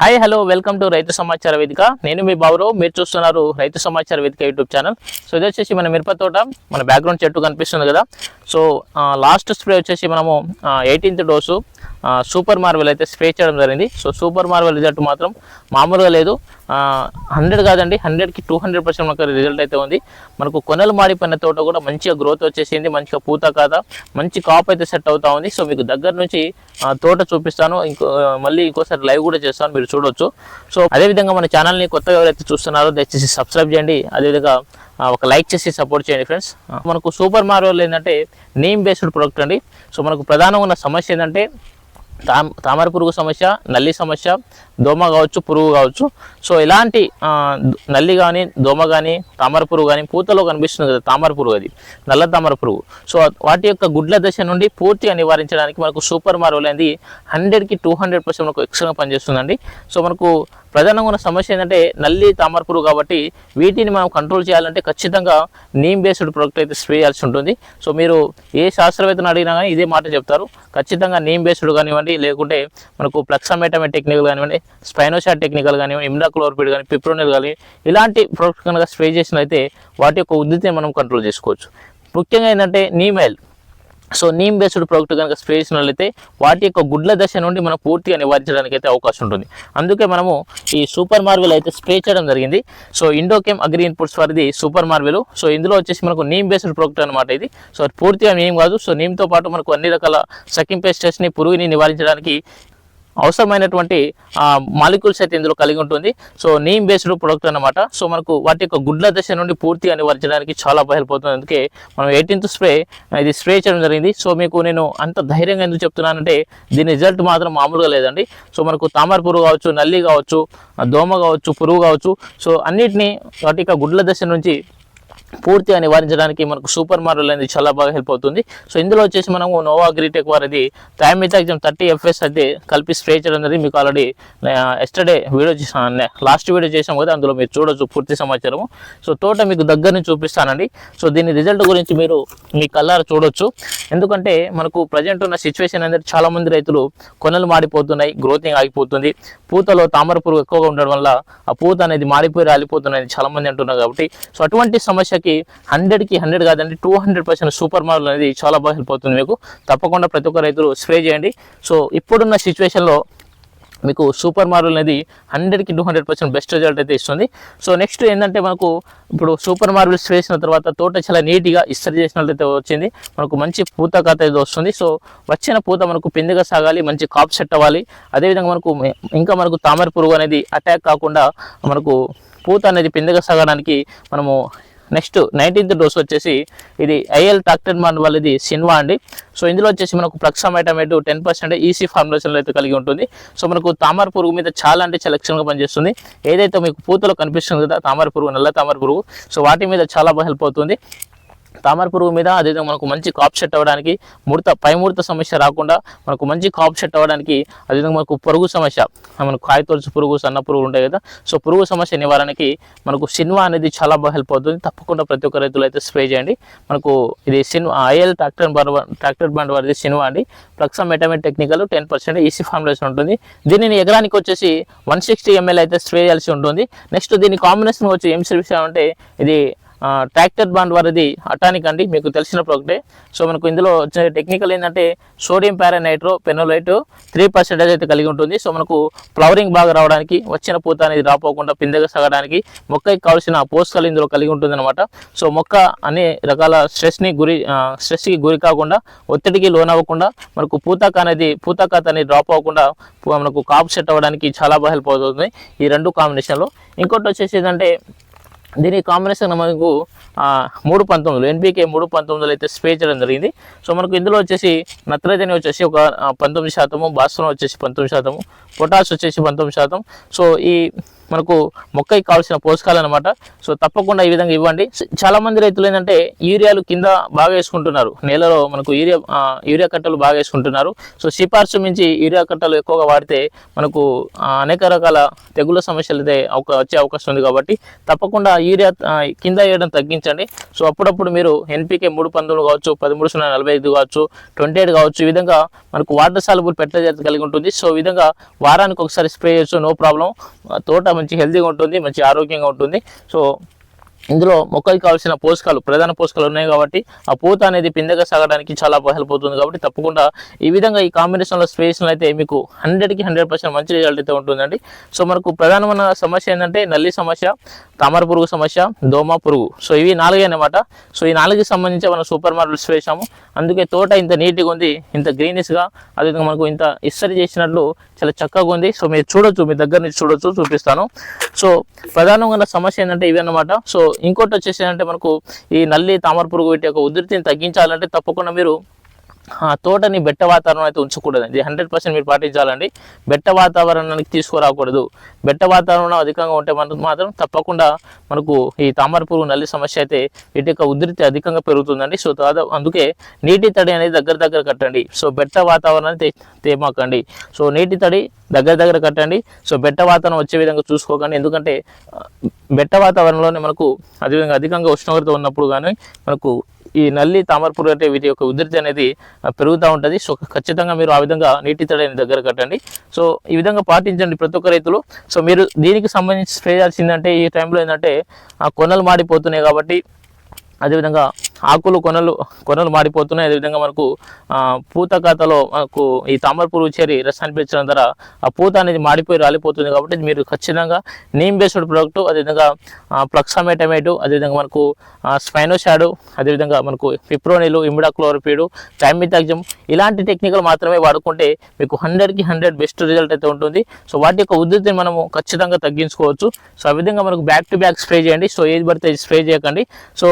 Hi hello welcome to రైతు సమాచార వేదిక నేను మీ బాబురావు మీరు చూస్తున్నారు రైతు సమాచార వేదిక యూట్యూబ్ ఛానల్ సో ఇది వచ్చేసి మన మిరప తోట. మన బ్యాక్గ్రౌండ్ చెట్టు కనిపిస్తుంది కదా. సో లాస్ట్ స్ప్రే వచ్చేసి మనము ఎయిటీన్త్ డోసు సూపర్ మార్వెల్ అయితే స్ప్రే చేయడం జరిగింది. సో సూపర్ మార్వెల్ రిజల్ట్ మాత్రం మామూలుగా లేదు. హండ్రెడ్ కాదండి హండ్రెడ్కి టూ హండ్రెడ్ పర్సెంట్ మనకు రిజల్ట్ అయితే ఉంది. మనకు కొనలు మాడిపోయిన తోట కూడా మంచిగా గ్రోత్ వచ్చేసింది మంచిగా పూత కాదా మంచి కాప్ అయితే సెట్ అవుతా ఉంది. సో మీకు దగ్గర నుంచి తోట చూపిస్తాను. ఇంకో మళ్ళీ ఇంకోసారి లైవ్ కూడా చేస్తాను. మీరు చూడొచ్చు. సో అదేవిధంగా మన ఛానల్ని కొత్తగా ఎవరైతే చూస్తున్నారో దయచేసి సబ్స్క్రైబ్ చేయండి. అదేవిధంగా ఒక లైక్ చేసి సపోర్ట్ చేయండి ఫ్రెండ్స్ మనకు సూపర్ మార్వెల్ ఏంటంటే నేమ్ బేస్డ్ ప్రొడక్ట్ అండి. సో మనకు ప్రధానంగా ఉన్న సమస్య ఏంటంటే తామర పురుగు సమస్య నల్లి సమస్య దోమ కావచ్చు పురుగు కావచ్చు. సో ఇలాంటి నల్లి కానీ దోమ కానీ తామర పురుగు కానీ పూతలో కనిపిస్తుంది కదా తామర పురుగు అది నల్ల తామర పురుగు. సో వాటి యొక్క గుడ్ల దశ నుండి పూర్తిగా నివారించడానికి మనకు సూపర్ మార్వల్ అనేది హండ్రెడ్కి టూ హండ్రెడ్ పర్సెంట్ మనకు ఎక్స్ట్రా పనిచేస్తుందండి. సో మనకు ప్రధానంగా ఉన్న సమస్య ఏంటంటే నల్లి తామర పురుగు కాబట్టి వీటిని మనం కంట్రోల్ చేయాలంటే ఖచ్చితంగా నీమ్ బేస్డ్ ప్రొడక్ట్ అయితే స్ప్రే చేయాల్సి ఉంటుంది. సో మీరు ఏ శాస్త్రవేత్తను అడిగినా కానీ ఇదే మాట చెప్తారు. ఖచ్చితంగా నీమ్ బేస్డ్ కానివ్వండి లేకుంటే మనకు ప్లక్సమేటమే టెక్నికల్ కానివ్వండి స్పైనోషాట్ టెక్నికల్ కానివ్వండి ఇమ్డాక్లోర్పిడ్ కానీ పిప్రోనిల్ కానీ ఇలాంటి ప్రొడక్ట్ కనుక స్ప్రే చేసినైతే వాటి యొక్క ఉద్దతిని మనం కంట్రోల్ చేసుకోవచ్చు. ముఖ్యంగా ఏంటంటే neem oil so neem based product కనుక స్ప్రే చేసినట్లయితే వాటి యొక్క గుడ్ల దశ నుండి మనం పూర్తిగా నివారించడానికి అయితే అవకాశం ఉంటుంది. అందుకే మనము ఈ సూపర్ మార్వెల్ అయితే స్ప్రే చేయడం జరిగింది. సో ఇండోకెమ్ అగ్రి ఇన్పుట్స్ వారిది సూపర్ మార్వెల్. సో ఇందులో వచ్చేసి మనకు నీమ్ బేస్డ్ ప్రోడక్ట్ అనమాట ఇది. సో పూర్తిగా నీమ్ కాదు. సో నీమ్తో పాటు మనకు అన్ని రకాల సకింగ్ పెస్టెస్ని పురుగుని నివారించడానికి అవసరమైనటువంటి మాలిక్యూల్స్ అయితే ఇందులో కలిగి ఉంటుంది. సో నీమ్ బేస్డ్ ప్రొడక్ట్ అన్నమాట. సో మనకు వాటి యొక్క గుడ్ల దశ నుండి పూర్తిగా నివారించడానికి చాలా బాగా అందుకే మనం ఎయిటీన్త్ స్ప్రే ఇది స్ప్రే చేయడం జరిగింది. సో మీకు నేను అంత ధైర్యంగా ఎందుకు చెప్తున్నానంటే దీని రిజల్ట్ మాత్రం మామూలుగా లేదండి. సో మనకు తామర పురుగు కావచ్చు నల్లి కావచ్చు దోమ కావచ్చు పురుగు కావచ్చు. సో అన్నిటినీ వాటి యొక్క గుడ్ల దశ నుంచి పూర్తిగా నివారించడానికి మనకు సూపర్ మార్వెల్ అనేది చాలా బాగా హెల్ప్ అవుతుంది. సో ఇందులో వచ్చేసి మనము నోవా గ్రీటెక్ వారిది థైమిథాక్సిమ్ థర్టీ ఎఫ్ఎస్ అయితే కలిపి స్ప్రే చేయడం అనేది మీకు already yesterday video last video చేసాం కదా అందులో మీరు చూడొచ్చు పూర్తి సమాచారము. సో తోట మీకు దగ్గర నుంచి చూపిస్తానండి. సో దీని రిజల్ట్ గురించి మీరు మీ కల్లారా చూడొచ్చు. ఎందుకంటే మనకు ప్రజెంట్ ఉన్న సిచ్యువేషన్ అనేది చాలామంది రైతులు కొనలు మాడిపోతున్నాయి గ్రోతింగ్ ఆగిపోతుంది. పూతలో తామర పురుగు ఎక్కువగా ఉండడం వల్ల ఆ పూత అనేది మాడిపోయి రాలిపోతున్నాయి చాలా మంది అంటున్నారు కాబట్టి. సో అటువంటి సమస్య వాళ్ళకి హండ్రెడ్కి హండ్రెడ్ కాదండి two hundred percent Super Marvel అనేది చాలా బాగా హెల్ప్ అవుతుంది మీకు. తప్పకుండా ప్రతి ఒక్క రైతులు స్ప్రే చేయండి. సో ఇప్పుడున్న సిచ్యువేషన్లో మీకు సూపర్ మార్వల్ అనేది హండ్రెడ్కి two hundred percent best result అయితే ఇస్తుంది. సో నెక్స్ట్ ఏంటంటే మనకు ఇప్పుడు సూపర్ మార్వెల్ స్ప్రే చేసిన తర్వాత తోట చాలా నీట్గా ఇస్త్రీ చేసినట్లయితే వచ్చింది. మనకు మంచి పూత కథ అయితే వస్తుంది. సో వచ్చిన పూత మనకు పిందిగా సాగాలి మంచి కాప్ సెట్ అవ్వాలి. అదేవిధంగా మనకు ఇంకా మనకు తామర పురుగు అనేది అటాక్ కాకుండా మనకు పూత అనేది పిందిగా సాగడానికి మనము నెక్స్ట్ నైన్టీన్త్ డోస్ వచ్చేసి ఇది ఐఎల్ టాక్టర్ మాన్ వాళ్ళది సిన్వా అండి. సో ఇందులో వచ్చేసి మనకు ప్లక్సామైటమేట్ టెన్ పర్సెంట్ ఈసీ ఫార్ములేషన్లో అయితే కలిగి ఉంటుంది. సో మనకు తామర పురుగు మీద చాలా అంటే చాలా లక్షణంగా పనిచేస్తుంది. ఏదైతే మీకు పూతలో కనిపిస్తుంది కదా తామర పురుగు నల్ల తామర పురుగు సో వాటి మీద చాలా బాగా హెల్ప్ అవుతుంది. తామర పురుగు మీద అదేవిధంగా మనకు మంచి కాప్ సెట్ అవ్వడానికి ముడత పై ముడత సమస్య రాకుండా మనకు మంచి కాప్ సెట్ అవ్వడానికి అదేవిధంగా మనకు పురుగు సమస్య మనకు కాయతొలుసు పురుగు సన్న పురుగు ఉంటాయి కదా. సో పురుగు సమస్య నివారణకి మనకు సిన్వా అనేది చాలా బాగా హెల్ప్ అవుతుంది. తప్పకుండా ప్రతి ఒక్క రైతులు అయితే స్ప్రే చేయండి. మనకు ఇది సిన్వా ఐఎల్ ట్రాక్టర్ ట్రాక్టర్ బండ్ వారిది సిన్వా అండి. ప్లక్సమ్ మెటమెట్ technical ten percent EC formulation ఉంటుంది. దీనిని ఎకరానికి వచ్చేసి వన్ సిక్స్టీ ఎంఎల్ అయితే స్ప్రే చేయాల్సి ఉంటుంది. నెక్స్ట్ దీని కాంబినేషన్ వచ్చి ఏం సర్వీస్ అంటే ఇది ట్రాక్టర్ బాండ్ వారిది అటానిక్ అండి మీకు తెలిసిన ఒకటే. సో మనకు ఇందులో వచ్చిన టెక్నికల్ ఏంటంటే sodium para nitro phenolate three percentage అయితే కలిగి ఉంటుంది. సో మనకు ఫ్లవరింగ్ బాగా రావడానికి వచ్చిన పూత అనేది రాపోకుండా పిందెగా సాగడానికి మొక్కకి కావాల్సిన పోషకాలు ఇందులో కలిగి ఉంటుంది అనమాట సో మొక్క అన్ని రకాల స్ట్రెస్ని గురి స్ట్రెస్కి గురి కాకుండా ఒత్తిడికి లోనవ్వకుండా మనకు పూతాక అనేది పూతాకాత అనేది డ్రాప్ అవ్వకుండా మనకు కాపు సెట్ అవ్వడానికి చాలా బాగా హెల్ప్ అవుతుంది ఈ రెండు కాంబినేషన్లో. ఇంకోటి వచ్చేసి ఏంటంటే దీని కాంబినేషన్ మనకు మూడు పంతొమ్మిదిలో ఎన్పికే మూడు పంతొమ్మిదిలో అయితే స్ప్రే చేయడం జరిగింది. సో మనకు ఇందులో వచ్చేసి నత్రజని వచ్చేసి ఒక పంతొమ్మిది శాతము భాస్వరం వచ్చేసి పంతొమ్మిది శాతము పొటాష్ వచ్చేసి పంతొమ్మిది శాతం. సో ఈ మనకు మొక్కకి కావాల్సిన పోషకాలు అనమాట సో తప్పకుండా ఈ విధంగా ఇవ్వండి. చాలా మంది రైతులు ఏంటంటే యూరియాలు కింద బాగా వేసుకుంటున్నారు. నేలలో మనకు యూరియా యూరియా కట్టలు బాగా వేసుకుంటున్నారు. సో సిఫార్సు మించి యూరియా కట్టలు ఎక్కువగా వాడితే మనకు అనేక రకాల తెగుళ్ళ సమస్యలు అయితే వచ్చే అవకాశం ఉంది కాబట్టి తప్పకుండా యూరియా కింద వేయడం తగ్గించండి. సో అప్పుడప్పుడు మీరు ఎన్పికే మూడు పంతొమ్మిది కావచ్చు పదమూడు సున్నా నలభై ఐదు కావచ్చు ట్వంటీ ఎయిట్ కావచ్చు ఈ విధంగా మనకు వాటర్ సాల్బుల్ ఫెర్టిలైజర్ కలిగి ఉంటుంది. సో ఈ విధంగా వారానికి ఒకసారి స్ప్రే చేయొచ్చు నో ప్రాబ్లం. తోట మంచి హెల్తీగా ఉంటుంది మంచి ఆరోగ్యంగా ఉంటుంది. సో ఇందులో మొక్కకి కావాల్సిన పోషకాలు ప్రధాన పోషకాలు ఉన్నాయి కాబట్టి ఆ పూత అనేది పిందెగా సాగడానికి చాలా హెల్ప్ అవుతుంది కాబట్టి తప్పకుండా ఈ విధంగా ఈ కాంబినేషన్లో స్ప్రేషన్ అయితే మీకు హండ్రెడ్కి హండ్రెడ్ పర్సెంట్ మంచి రిజల్ట్ అయితే ఉంటుందండి. సో మనకు ప్రధానమైన సమస్య ఏంటంటే నల్లి సమస్య తామర పురుగు సమస్య దోమ పురుగు. సో ఇవి నాలుగే అన్నమాట. సో ఈ నాలుగుకి సంబంధించి మనం సూపర్ మార్కెట్ వేసాము అందుకే తోట ఇంత నీట్గా ఉంది ఇంత గ్రీనిష్గా అదేవిధంగా మనకు ఇంత ఇస్తరి చేసినట్లు చాలా చక్కగా ఉంది. సో మీరు చూడొచ్చు మీ దగ్గర నుంచి చూడొచ్చు చూపిస్తాను. సో ప్రధానంగా సమస్య ఏంటంటే ఇవి అన్నమాట. సో ఇంకోటి వచ్చేసి ఏంటంటే మనకు ఈ నల్లి తామర పురుగు వీటి యొక్క ఉధృతిని తగ్గించాలంటే తప్పకుండా మీరు ఆ తోటని బెట్ట వాతావరణం అయితే ఉంచకూడదు ఇది హండ్రెడ్ పర్సెంట్ మీరు పాటించాలండి. బెట్ట వాతావరణానికి తీసుకురాకూడదు. బెట్ట వాతావరణం అధికంగా ఉంటే మనకు మాత్రం తప్పకుండా మనకు ఈ తామర పురుగు నల్లి సమస్య అయితే వీటి యొక్క ఉధృతి అధికంగా పెరుగుతుందండి. సో అందుకే నీటి తడి అనేది దగ్గర దగ్గర కట్టండి. సో బెట్ట వాతావరణాన్ని తేమాకండి. సో నీటి తడి దగ్గర దగ్గర కట్టండి. సో బెట్ట వాతావరణం వచ్చే విధంగా చూసుకోకండి. ఎందుకంటే బెట్ట వాతావరణంలోనే మనకు అదేవిధంగా అధికంగా ఉష్ణోగ్రత ఉన్నప్పుడు కానీ మనకు ఈ నల్లి తామర అంటే వీటి యొక్క ఉధృతి అనేది పెరుగుతూ ఉంటుంది. సో ఖచ్చితంగా మీరు ఆ విధంగా నీటి తడిని దగ్గర కట్టండి. సో ఈ విధంగా పాటించండి ప్రతి ఒక్క రైతులు. సో మీరు దీనికి సంబంధించి స్ప్రే చేయాల్సిందంటే ఈ టైంలో ఏంటంటే ఆ కొనలు మాడిపోతున్నాయి కాబట్టి అదేవిధంగా ఆకులు కొనలు కొనలు మాడిపోతున్నాయి. అదేవిధంగా మనకు పూత ఖాతాలో మనకు ఈ తామర పురుగు చేరి రసాయన పెంచడం ద్వారా ఆ పూత అనేది మాడిపోయి రాలిపోతుంది కాబట్టి మీరు ఖచ్చితంగా నీమ్ బేస్డ్ ప్రోడక్ట్ అదేవిధంగా ప్లక్సామేటమేటు అదేవిధంగా మనకు స్పైనోషాడు అదేవిధంగా మనకు పిప్రోనిలు ఇమిడాక్లోరోపీడు టైమితాగ్జమ్ ఇలాంటి టెక్నికల్ మాత్రమే వాడుకుంటే మీకు హండ్రెడ్కి హండ్రెడ్ బెస్ట్ రిజల్ట్ అయితే ఉంటుంది. సో వాటి యొక్క ఉధృతిని మనము ఖచ్చితంగా తగ్గించుకోవచ్చు. సో ఆ విధంగా మనకు బ్యాక్ టు బ్యాక్ స్ప్రే చేయండి. సో ఏది పడితే స్ప్రే చేయకండి. సో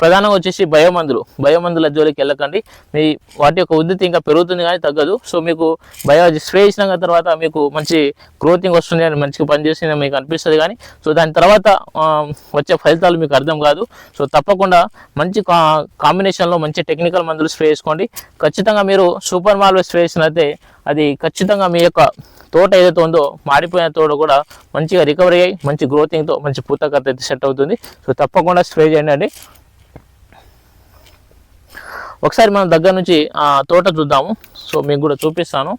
ప్రధానంగా వచ్చేసి బయోమందులు. బయోమందుల జోలికి వెళ్ళకండి. మీ వాటి యొక్క ఉద్ధృతి ఇంకా పెరుగుతుంది కానీ తగ్గదు. సో మీకు బయో స్ప్రే చేసిన తర్వాత మీకు మంచి గ్రోతింగ్ వస్తుంది అని మంచిగా పనిచేసింది మీకు అనిపిస్తుంది కానీ సో దాని తర్వాత వచ్చే ఫలితాలు మీకు అర్థం కాదు. సో తప్పకుండా మంచి కా కాంబినేషన్లో మంచి టెక్నికల్ మందులు స్ప్రే చేసుకోండి. ఖచ్చితంగా మీరు సూపర్ మార్వెల్ స్ప్రే చేసినైతే అది ఖచ్చితంగా మీ యొక్క తోట ఏదైతే ఉందో మాడిపోయిన తోట కూడా మంచిగా రికవరీ అయ్యి మంచి గ్రోతింగ్తో మంచి పూతకత్త అయితే సెట్ అవుతుంది. సో తప్పకుండా స్ప్రే చేయండి ఒకసారి మనం దగ్గర నుంచి ఆ తోట చూద్దాము. సో మీకు కూడా చూపిస్తాను.